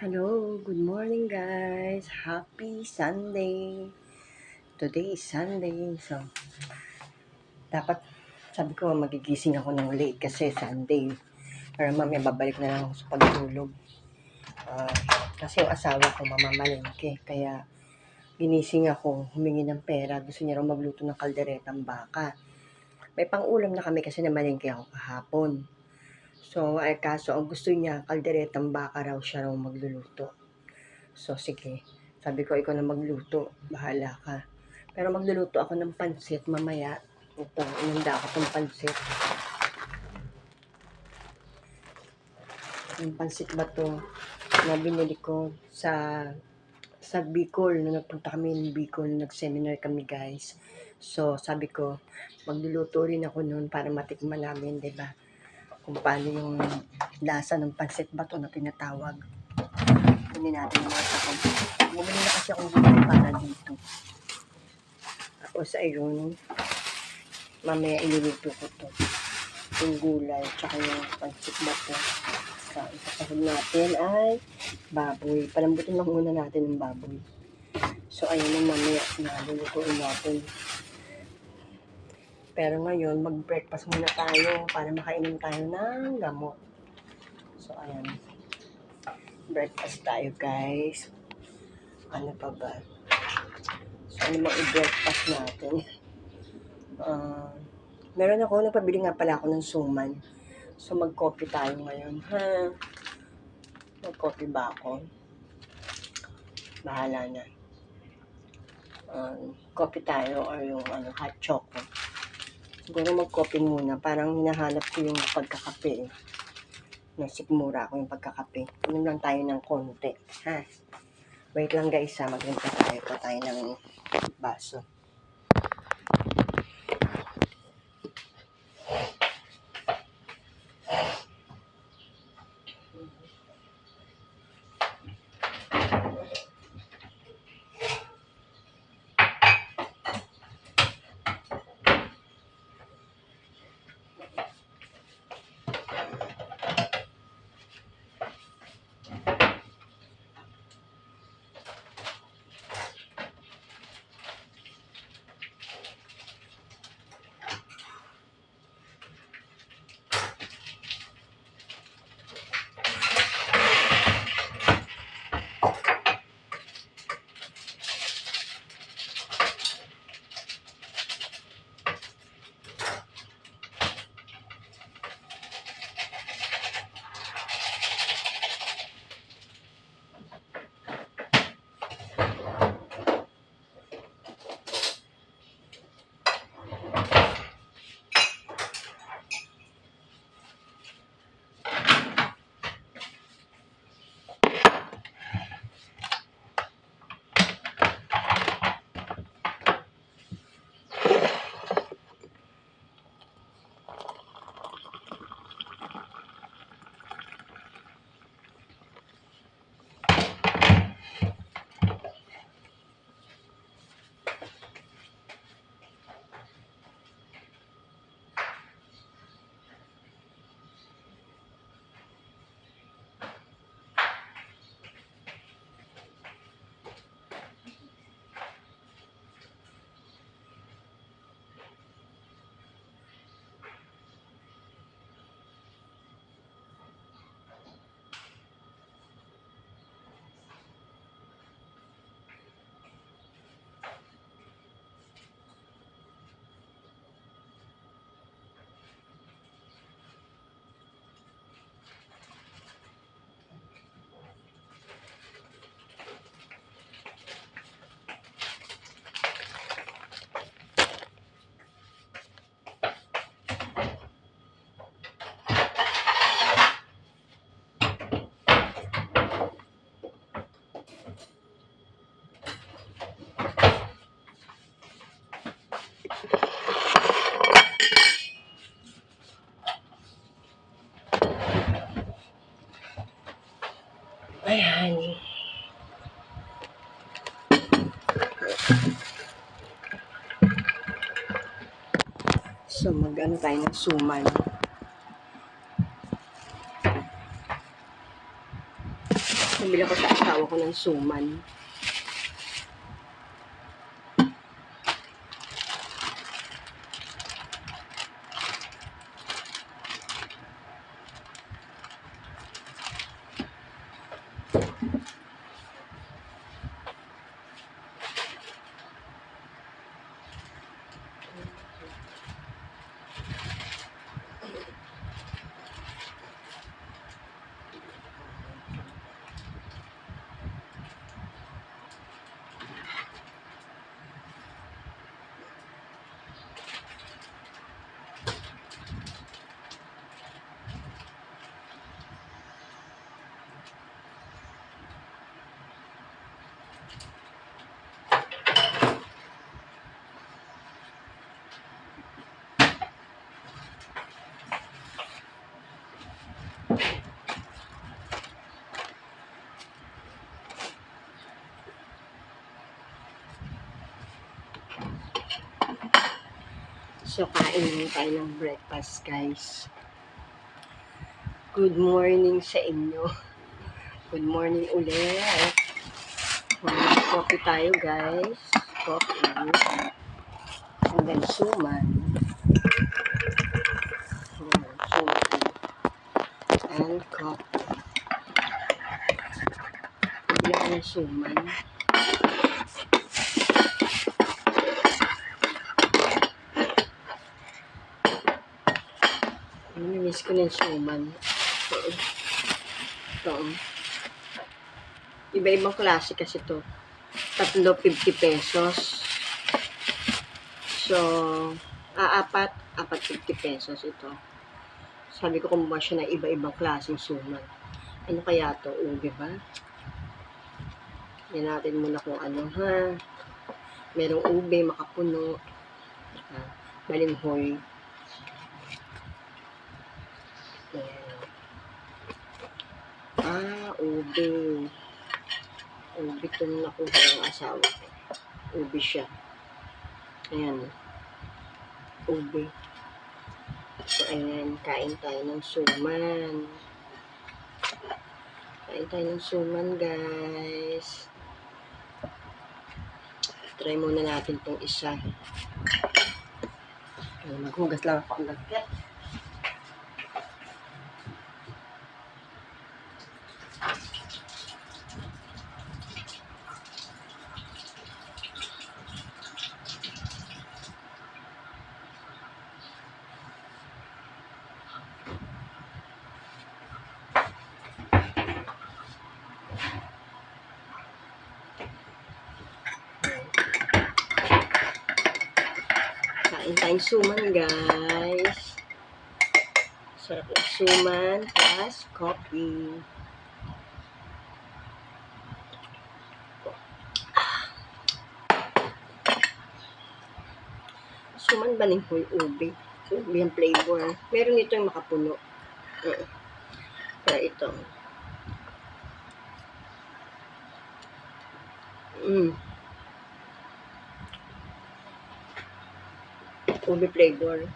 Hello, good morning guys. Happy Sunday. Today is Sunday. So, dapat sabi ko magigising ako ng late kasi Sunday. Para mamaya babalik na lang ako sa pagtulog. Ah, kasi yung asawa ko mamamalengke. Kaya ginising ako, humingi ng pera. Gusto niya raw magluto ng kalderetang baka. May pang-ulam na kami kasi namalengke ako kahapon. So, ay kaso, ang gusto niya, kalderetang baka raw siya raw magluluto. So, sige. Sabi ko, ikaw na magluto. Bahala ka. Pero magluluto ako ng pansit mamaya. Ito, inunda ako ng pansit. Yung pansit ba to na binili ko sa sa Bicol, nung nagpunta kami ng Bicol, nag-seminar kami guys. So, sabi ko, magluluto rin ako noon para matikman namin, 'di ba? Kung paano yung lasa ng pansit bato na tinatawag. Kunin natin yung mga takot. Bumili na kasi akong gulay para dito. Tapos ayun, mamaya iluluto ko to. Yung gulay, tsaka yung pansit bato. So, isasahod natin ay baboy. Palambutin lang muna natin yung baboy. So, ayun mamaya na lulutuin natin. Pero ngayon, mag-breakfast muna tayo para makainom tayo ng gamot. So, ayan. Breakfast tayo, guys. Ano pa ba? So, ano bang i-breakfast natin? Ah, meron ako, nagpabili nga pala ako ng suman. So, mag-coffee tayo ngayon, ha? Mag-coffee ba ako? Bahala na. Um, coffee tayo or yung ano, hot chocolate. Siguro mag-coffee muna. Parang hinahanap ko yung pagkakape. eh. Nasikmura ako yung pagkakape. Inom lang tayo ng konti. Ha? Wait lang guys ha. Magrinta tayo pa tayo ng baso. So, mag-ano tayo ng suman. Nabili ko sa asawa ko ng suman. So, kain lang tayo ng breakfast, guys. Good morning sa inyo. Good morning ulit. Coffee tayo, guys. Coffee. And then, suman. Suman. And coffee. Bigla ko ng suman. Namimiss ko na yung suman. Ito. Ito. Iba-ibang klase kasi to. Tatlo, 50 pesos. So, aapat, apat 50 pesos ito. Sabi ko kumuha siya ng iba-ibang klaseng suman. Ano kaya to? Ube ba? Yan natin muna kung ano ha. Merong ube, makapuno. Uh, balinghoy. Ayan. Ah, ube. Ube itong nakuha ng asawa ko. Ube siya. Ayan. Ube. So, ayan. Kain tayo ng suman. Kain tayo ng suman, guys. Try muna natin itong isa. Ayan, maghugas lang ako ang lagkit. Kain suman, guys. Sarap ng suman plus coffee. Suman ba ng huy ube? Ube ang flavor. Meron ito yung makapuno. Uh, Pero ito. Mm. Ube flavor.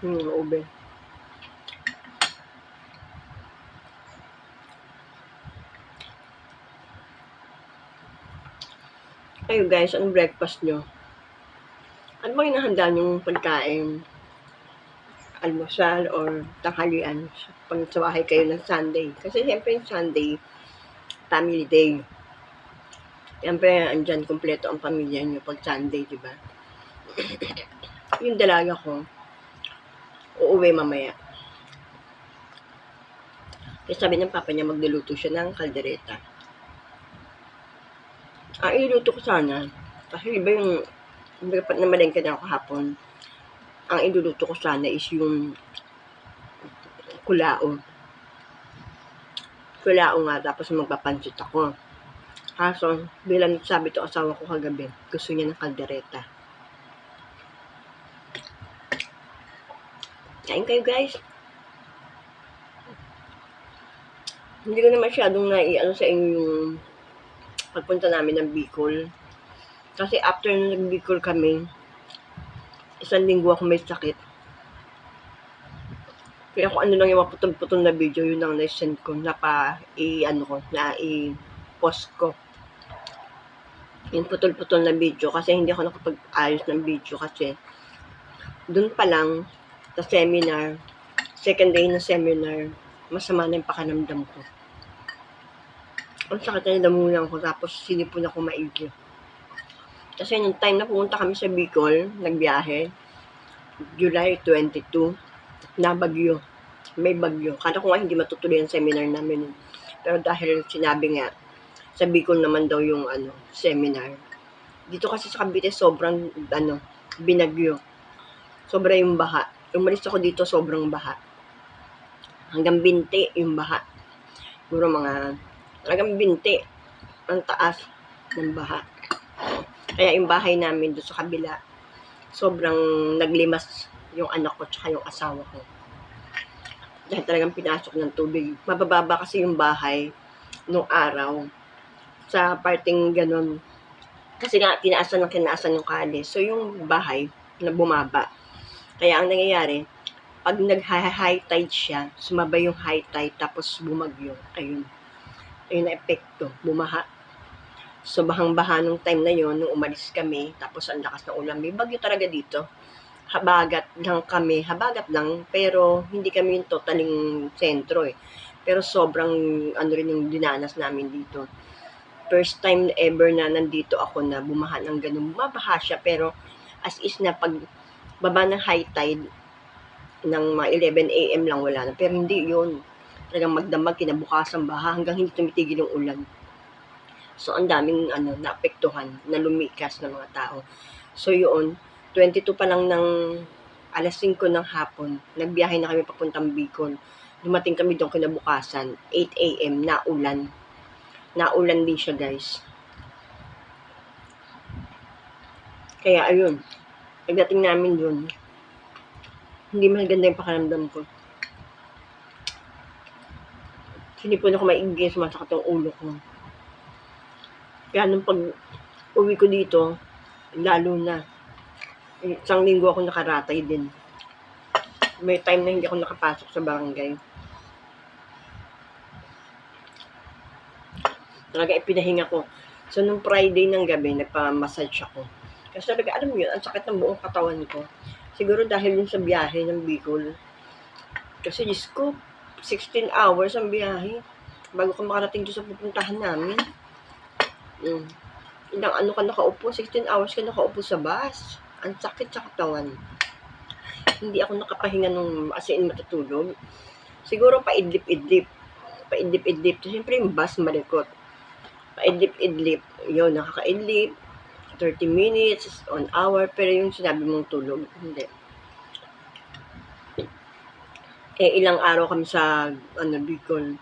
Hmm, ube. Kayo guys, anong breakfast nyo? Ano ba hinahanda nyong pagkain? Almusal or tanghalian pag sa bahay kayo ng Sunday? Kasi siyempre yung Sunday, family day. Siyempre, andyan kompleto ang pamilya nyo pag Sunday, di ba? yung dalaga ko, uuwi mamaya. Kasi sabi ng papa niya, magluluto siya ng kaldereta. Ah, iluto ko sana. Kasi iba yung, dapat na malengke na ako kahapon. Ang iluluto ko sana is yung kulao. Kulao nga, tapos magpapansit ako. Kaso, bilang sabi to asawa ko kagabi, gusto niya ng kaldereta. Kain kayo guys. Hindi ko na masyadong naiano sa inyo yung pagpunta namin ng Bicol. Kasi after na nag-Bicol kami, isang linggo ako may sakit. Kaya kung ano lang yung mga putol-putol na video, yun ang na-send ko, na pa, i, ano ko, na i-post ko. Yung putol-putol na video, kasi hindi ako nakapag-ayos ng video kasi dun pa lang, sa seminar, second day ng seminar, masama na yung pakanamdam ko. Ang sakit na yung lamunan ko, tapos sinipon ako maigi. Kasi nung time na pumunta kami sa Bicol, nagbiyahe, July 22, na bagyo. May bagyo. Kala ko nga hindi matutuloy ang seminar namin. Pero dahil sinabi nga, sa Bicol naman daw yung ano, seminar. Dito kasi sa Cavite sobrang ano, binagyo. Sobra yung baha. Umalis ako dito sobrang baha. Hanggang binti yung baha. Siguro mga hanggang binti ang taas ng baha. Kaya yung bahay namin doon sa kabila, sobrang naglimas yung anak ko tsaka yung asawa ko. Dahil talagang pinasok ng tubig. Mabababa kasi yung bahay nung araw sa parting ganun. Kasi nga, tinaasan ng kinaasan yung kali. So, yung bahay na bumaba. Kaya ang nangyayari, pag nag-high tide siya, sumabay yung high tide tapos bumagyo. Ayun. Ayun na epekto. Bumaha. So, bahang-baha nung time na yon nung umalis kami, tapos ang lakas ng ulan. May bagyo talaga dito habagat lang kami, habagat lang, pero hindi kami yung totaling sentro eh. Pero sobrang ano rin yung dinanas namin dito. First time ever na nandito ako na bumaha ng ganun. Bumabaha siya, pero as is na pag baba ng high tide ng mga 11 a.m. lang wala na. Pero hindi yun. Talagang magdamag, kinabukasan baha hanggang hindi tumitigil yung ulan. So, ang daming ano, naapektuhan, na lumikas ng mga tao. So, yun, 22 pa lang ng alas 5 ng hapon, nagbiyahe na kami papuntang Bicol. Dumating kami doon kinabukasan, 8 a.m. na ulan. Naulan din siya, guys. Kaya, ayun. Pagdating namin doon, hindi maganda yung pakiramdam ko. Sinipon ako maigi, sumasakit yung ulo ko. Kaya nung pag uwi ko dito, lalo na, isang linggo ako nakaratay din. May time na hindi ako nakapasok sa barangay. Talaga ipinahinga ko. So, nung Friday ng gabi, nagpa-massage ako. Kasi talaga, alam mo yun, ang sakit ng buong katawan ko. Siguro dahil yun sa biyahe ng Bicol. Kasi, Diyos ko, 16 hours ang biyahe. Bago ka makarating doon sa pupuntahan namin. Mm. Ilang ano ka nakaupo? 16 hours ka nakaupo sa bus. Ang sakit sa katawan. Hindi ako nakapahinga nung as matutulog. Siguro paidlip-idlip. Paidlip-idlip. Siyempre yung bus malikot. Paidlip-idlip. Yun, nakakaidlip. 30 minutes, on hour. Pero yung sinabi mong tulog, hindi. Eh, ilang araw kami sa, ano, Bicol.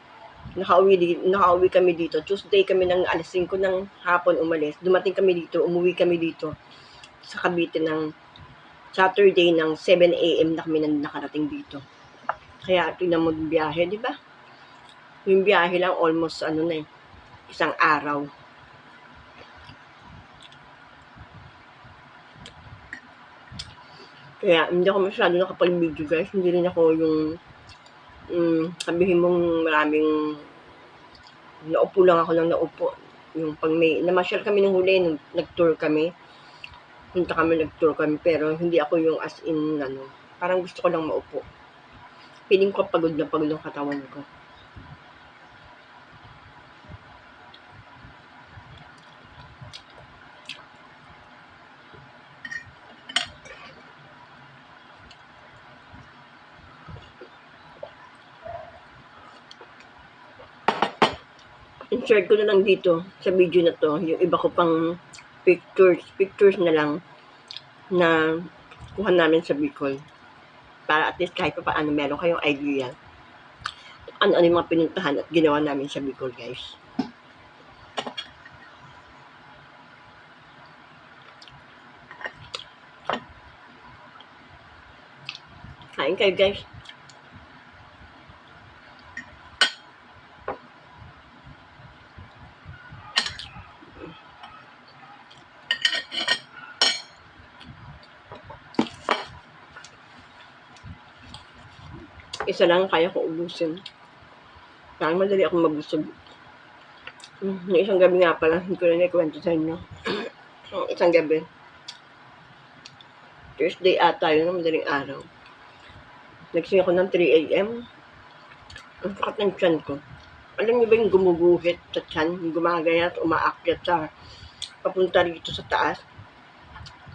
Nakauwi, nakauwi kami dito. Tuesday kami ng alas 5 ng hapon umalis. Dumating kami dito, umuwi kami dito sa Cavite ng Saturday ng 7 a.m. na kami na nakarating dito. Kaya tingnan mo biyahe, di ba? Yung biyahe lang almost ano na eh, isang araw. Kaya hindi ako masyado nakapag-video guys. Hindi rin ako yung mm, sabihin mong maraming naupo lang ako lang naupo. Yung pag may, namasyal kami ng huli, nung nag-tour kami. Punta kami, nag-tour kami, pero hindi ako yung as in, ano, parang gusto ko lang maupo. Feeling ko pagod na pagod ang katawan ko. In-share ko na lang dito sa video na to, yung iba ko pang pictures, pictures na lang na kuha namin sa Bicol. Para at least kahit pa paano meron kayong idea ano-ano yung mga pinuntahan at ginawa namin sa Bicol, guys. Kain kayo, guys. Isa lang kaya ko ubusin. Parang madali akong mabusog. Hmm, yung isang gabi nga pala, hindi ko na naikwento sa inyo. Yung isang gabi. Thursday ata yun, madaling araw. Nagsing ako ng 3 a.m. Ang sakat ng tiyan ko. Alam niyo ba yung gumuguhit sa tiyan? Yung gumagaya at umaakyat sa papunta rito sa taas.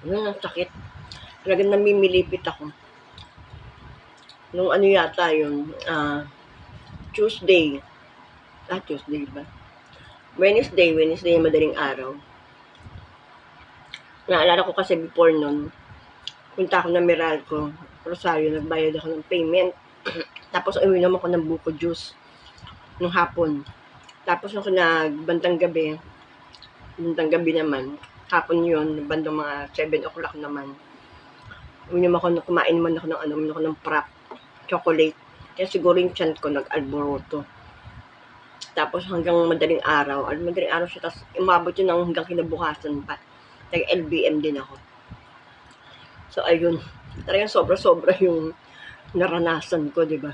Yun ang sakit. Talagang namimilipit ako. Nung ano yata yun, ah, Tuesday. Ah, Tuesday ba? Wednesday, Wednesday madaling araw. Naalala ko kasi before nun, punta ako ng Meralco, Rosario, nagbayad ako ng payment. Tapos uminom ako ng buko juice nung hapon. Tapos nung nagbantang gabi, bantang gabi naman, hapon yun, bandang mga 7 o'clock naman, uminom ako, kumain naman ako ng ano, uminom ako ng prop, chocolate. Kaya siguro yung tiyan ko nag-alboroto. Tapos hanggang madaling araw, al madaling araw siya, tapos umabot yun ng hanggang kinabukasan pa. Nag-LBM din ako. So, ayun. Talagang sobra-sobra yung naranasan ko, di ba?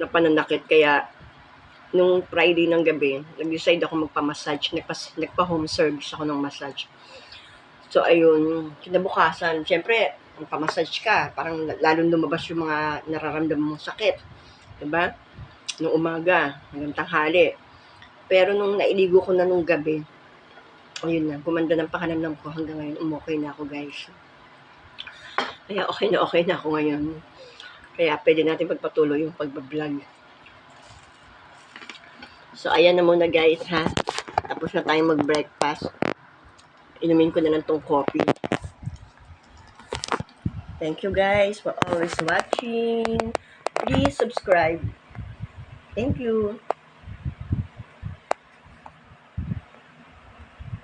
Na pananakit. Kaya, nung Friday ng gabi, nag-decide ako magpa-massage. Nagpa- nagpa-home service ako ng massage. So, ayun. Kinabukasan, syempre, magpa-massage ka. Parang lalong lumabas yung mga nararamdaman mong sakit. Di ba? Nung umaga, hanggang tanghali. Pero nung nailigo ko na nung gabi, ayun na, gumanda ng pakanamnam ko hanggang ngayon, umokay na ako guys. Kaya okay na okay na ako ngayon. Kaya pwede natin pagpatuloy yung pagbablog. So, ayan na muna guys ha. Tapos na tayong mag-breakfast. Inumin ko na lang tong coffee. Thank you guys for always watching. Please subscribe. Thank you.